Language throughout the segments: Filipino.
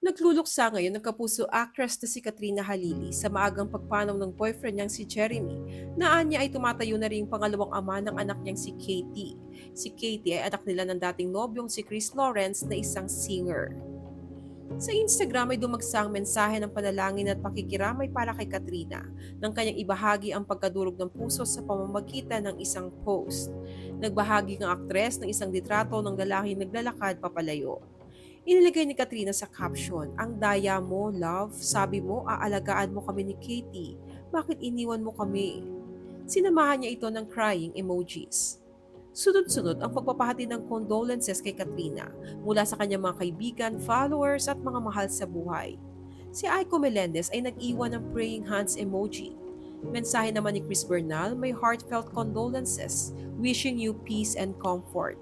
Nagluluksa ngayon ng kapuso actress na si Katrina Halili sa maagang pagpanaw ng boyfriend niyang si Jeremy na anya ay tumatayo na rin pangalawang ama ng anak niyang si Katie. Si Katie ay anak nila ng dating nobyong si Chris Lawrence na isang singer. Sa Instagram ay dumagsang mensahe ng panalangin at pakikiramay para kay Katrina nang kanyang ibahagi ang pagkadurog ng puso sa pamamagitan ng isang post. Nagbahagi ng aktres ng isang litrato ng lalaking naglalakad papalayo. Inilagay ni Katrina sa caption, Ang daya mo, love. Sabi mo, aalagaan mo kami ni Katie. Bakit iniwan mo kami? Sinamahan niya ito ng crying emojis. Sunod-sunod ang pagpapahati ng condolences kay Katrina mula sa kanyang mga kaibigan, followers at mga mahal sa buhay. Si Aiko Melendez ay nag-iwan ng praying hands emoji. Mensahe naman ni Chris Bernal, may heartfelt condolences, wishing you peace and comfort.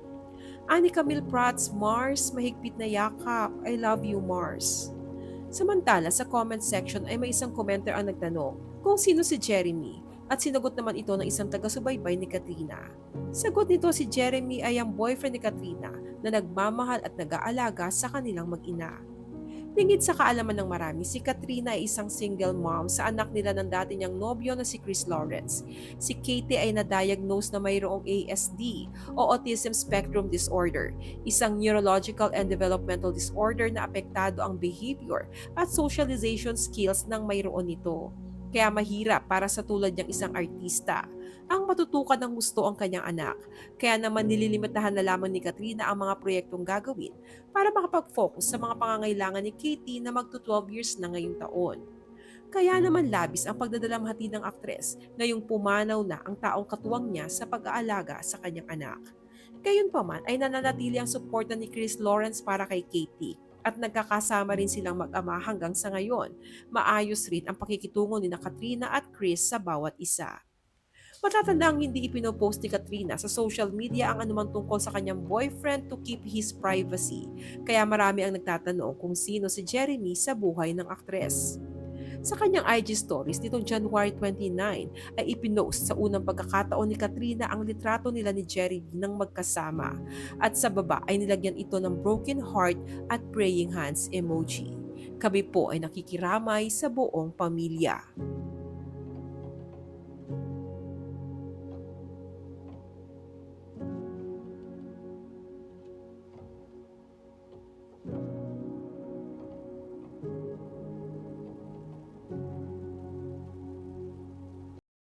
Ani Camille Prats, Mars, mahigpit na yakap. I love you, Mars. Samantala, sa comment section ay may isang commenter ang nagtanong kung sino si Jeremy at sinagot naman ito ng isang taga-subaybay ni Katrina. Sagot nito si Jeremy ay ang boyfriend ni Katrina na nagmamahal at nag-aalaga sa kanilang mag-ina. Lingid sa kaalaman ng marami, si Katrina ay isang single mom sa anak nila ng dati niyang nobyo na si Chris Lawrence. Si Katie ay na-diagnose na mayroong ASD o Autism Spectrum Disorder, isang neurological and developmental disorder na apektado ang behavior at socialization skills ng mayroon nito. Kaya mahirap para sa tulad niyang isang artista ang matutukan ng gusto ang kanyang anak. Kaya naman nililimitahan na lamang ni Katrina ang mga proyektong gagawin para makapag-focus sa mga pangangailangan ni Katie na magto-12 years na ngayong taon. Kaya naman labis ang pagdadalamhati ng aktres ngayong pumanaw na ang taong katuwang niya sa pag-aalaga sa kanyang anak. Gayunpaman ay nananatili ang suporta ni Chris Lawrence para kay Katie at nagkakasama rin silang mag-ama hanggang sa ngayon. Maayos rin ang pakikitungo ni na Katrina at Chris sa bawat isa. Matatandang hindi ipinopost ni Katrina sa social media ang anumang tungkol sa kanyang boyfriend to keep his privacy. Kaya marami ang nagtatanong kung sino si Jeremy sa buhay ng aktres. Sa kanyang IG stories nitong January 29 ay ipinost sa unang pagkakataon ni Katrina ang litrato nila ni Jeremy ng magkasama at sa baba ay nilagyan ito ng broken heart at praying hands emoji. Kami po ay nakikiramay sa buong pamilya.